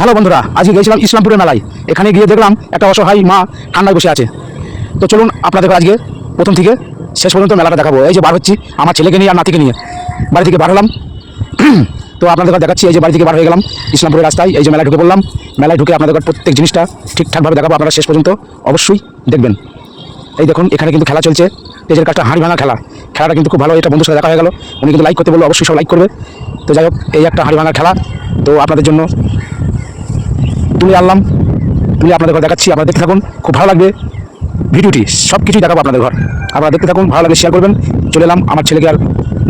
Hello বন্ধুরা, আজকে গিয়েছিলাম ইসলামপুরের মেলায়। এখানে গিয়ে দেখলাম একটা অসহায় মা ঠান্ডায় বসে আছে। তো চলুন আপনাদের আজকে প্রথম থেকে শেষ পর্যন্ত মেলাটা দেখাবো। এই যে বার হচ্ছি আমার ছেলেকে নিয়ে আর নাতিকে নিয়ে। বাড়ি থেকে বার হলাম। তো আপনাদের দেখাচ্ছি, এই যে বাড়ি থেকে বার হয়ে গেলাম ইসলামপুরের রাস্তায়। এই যে মেলায় ঢুকে বললাম মেলায় ঢুকে আপনাদের প্রত্যেক জিনিসটা ঠিকঠাকভাবে দেখাবো। আপনারা শেষ পর্যন্ত অবশ্যই দেখবেন। এই দেখুন, এখানে কিন্তু খেলা চলছে। তেজের কাজটা হাঁড়ি ভাঙা খেলা। খেলাটা কিন্তু খুব ভালো, এটা বন্ধুর সাথে দেখা হয়ে গেল। উনি কিন্তু লাইক করতে বলল, অবশ্যই সব লাইক করবে। তো যাই হোক, এই একটা হাঁড়ি ভাঙা খেলা। তো আপনাদের জন্য তুলে আনলাম। তুলে আপনাদের ঘর দেখাচ্ছি, আপনারা দেখতে থাকুন, খুব ভালো লাগবে। ভিডিওটি সব কিছুই দেখাবো আপনাদের ঘর। আপনারা দেখতে থাকুন, ভালো লাগে শেয়ার করবেন। চলে এলাম আমার ছেলেকে আর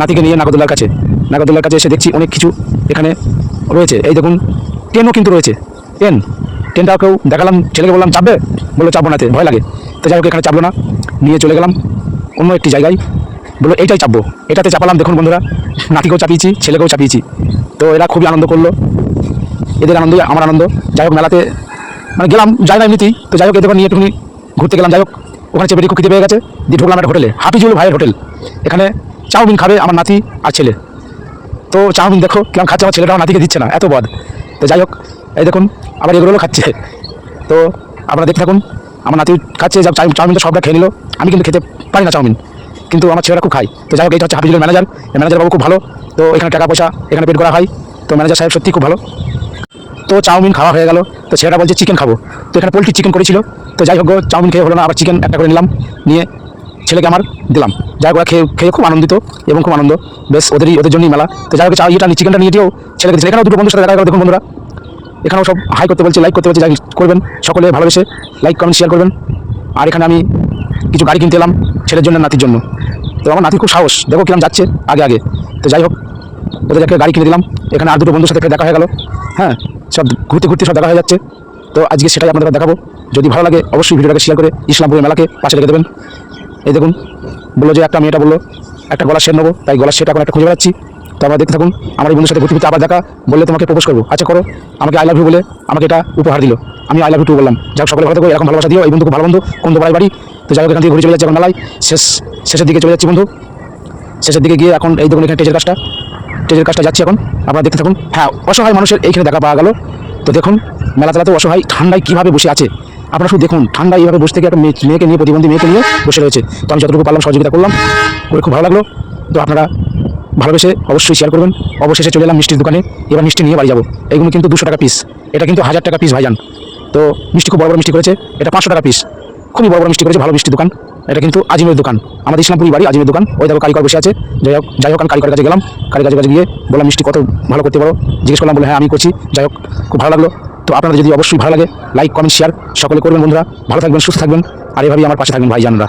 নাতিকে নিয়ে নাগরদোলার কাছে। নাগরদোলার কাছে এসে দেখছি অনেক কিছু এখানে রয়েছে। এই দেখুন ট্রেনও কিন্তু রয়েছে। ট্রেন ট্রেনটাকেও দেখালাম, ছেলেকে বললাম, চাপবে? বলল, চাপবো নাতে ভয় লাগে। তো যাই হোক, এখানে চাপলো না। নিয়ে চলে গেলাম অন্য একটি জায়গায়। বলল, এইটাই চাপবো। এটাতে চাপালাম, দেখুন বন্ধুরা, নাতিকেও চাপিয়েছি, ছেলেকেও চাপিয়েছি। তো এরা খুবই আনন্দ করল। এদের আনন্দ, আমার আনন্দ। যাই হোক, মেলাতে মানে গেলাম, যাই না এমনিতেই, তো যাই হোক, এদের নিয়ে একটুখানি ঘুরতে গেলাম। যাই হোক, ওখানে চেপে খুব খিদে পেয়ে গেছে। দিয়ে ঢুকলাম একটা হোটেলে হাফিজুল ভাইয়ের হোটেল। এখানে চাউমিন খাবে আমার নাতি আর ছেলে। তো চাউমিন দেখো কেমন খাচ্ছে আমার ছেলেটা, আমার নাতিকে দিচ্ছে না, এত বদ। তো যাই হোক, এই দেখুন, আবার এগুলো খাচ্ছে। তো আপনারা দেখতে থাকুন, আমার নাতি খাচ্ছে যা চাউ- চাউমিনটা সবটা খেয়ে নিল। আমি কিন্তু খেতে পারি না চাউমিন, কিন্তু আমার ছেলেরা খুব খায়। তো যাই হোক এটা হচ্ছে হাফিজুলের ম্যানেজার। ম্যানেজার বাবু খুব ভালো। তো এখানে টাকা পয়সা এখানে পেট করা হয়। তো ম্যানেজার সাহেব সত্যি খুব ভালো। তো চাউমিন খাওয়া হয়ে গেল। তো ছেলেটা বলছে চিকেন খাব। তো এখানে পোলট্রি চিকেন করেছিল। তো যাই হোক চাউমিন খেয়ে হলো না, আবার চিকেন একটা করে নিলাম, নিয়ে ছেলেকে আমার দিলাম। যাই হোক খেয়ে খেয়ে খুব আনন্দিত এবং খুব আনন্দ। বেশ, ওদেরই ওদের জন্যই মেলা। তো যাই হোক চাউ ইয়েটা চিকেনটা নিয়ে দিয়েও ছেলেকে এখানেও দুটো বন্ধুর সাথে দেখা দেখুন বন্ধুরা। এখানেও সব হাই করতে বলছে লাইক করতে বলছে, যাই করবেন। সকলে ভালোবেসে লাইক কমেন্ট শেয়ার করবেন। আর এখানে আমি কিছু গাড়ি কিনতে এলাম ছেলের জন্য, নাতির জন্য। তো আমার নাতির খুব সাহস। দেখো কিরম যাচ্ছে আগে আগে। তো যাই হোক ওদের একটা গাড়ি কিনে দিলাম। এখানে আর দুটো বন্ধুর সাথে দেখা হয়ে গেল। হ্যাঁ সব ঘুরতে ঘুরতে সব দেখা হয়ে যাচ্ছে। তো আজকে সেটাই আপনাদের দেখাবো। যদি ভালো লাগে, অবশ্যই ভিডিওটাকে শেয়ার করে ইসলামপুরের মেলাকে পাশে রেখে দেবেন। এই দেখুন, বলল যে একটা মেয়েটা বলল, একটা গলার সেট নেব। তাই গলার শেরটা এখন একটা খুঁজে বেড়াচ্ছি। তো আমরা দেখতে থাকুন, আমার এই বন্ধুর সাথে ঘুরতে ঘুরতে আবার দেখা। বললে তোমাকে প্রপোজ করব। আচ্ছা করো, আমাকে আই লাভ ইউ বলে আমাকে এটা উপহার দিল। আমি আই লাভ ইউ টু বললাম। যাই হোক সকলে ভালো থাকো, এরকম ভালোবাসা দিও। এই বন্ধু খুব ভালো বন্ধু, কোন বাড়ি বাড়ি। তো যাই এখান থেকে ঘুরে চলে যাচ্ছে এখন মেলায়। শেষ, শেষের দিকে চলে যাচ্ছি বন্ধু। শেষের দিকে গিয়ে এখন এই দেখুন এখানে টেজের কাজটা। টেজের কাজটা যাচ্ছি এখন। আপনারা দেখতে থাকুন। হ্যাঁ অসহায় মানুষের এইখানে দেখা পাওয়া গেল। তো দেখুন মেলা চালাতে অসহায়, ঠান্ডায় কীভাবে বসে আছে? আপনারা শুধু দেখুন, ঠান্ডায় এইভাবে বসে থেকে একটা মেয়ে- মেয়েকে নিয়ে, প্রতিবন্ধী মেয়েকে নিয়ে বসে রয়েছে। তো আমি যতটুকু পারলাম সহযোগিতা করলাম, করে খুব ভালো লাগল। তো আপনারা ভালোবেসে অবশ্যই শেয়ার করবেন। অবশেষে চলে এলাম মিষ্টির দোকানে, এবার মিষ্টি নিয়ে বাড়ি যাব। এইগুলো কিন্তু দুশো টাকা পিস এটা কিন্তু হাজার টাকা পিস ভাইজান। তো মিষ্টি খুব বড় বড় মিষ্টি করেছে। এটা পাঁচশো টাকা পিস খুবই বড় বড় মিষ্টি করেছে, ভালো মিষ্টি দোকান। এটা কিন্তু আজিমের দোকান। আমাদের ইসলামপুরি বাড়ি, আজিমের দোকান। ওই দেখো কারিগর বসে আছে। যাই হোক যাই হোক, আমি কাছে গেলাম। কারিগরের কাছে গিয়ে বললাম, মিষ্টি কত ভালো করতে পারো? জিজ্ঞেস করলাম বলে হ্যাঁ আমি করছি। যাই হোক, খুব ভালো লাগল। তো আপনারা যদি অবশ্যই ভালো লাগে লাইক কমেন্ট শেয়ার সকলে করবেন বন্ধুরা। ভালো থাকবেন, সুস্থ থাকবেন। আর এভাবেই আমার পাশে থাকবেন ভাই জানরা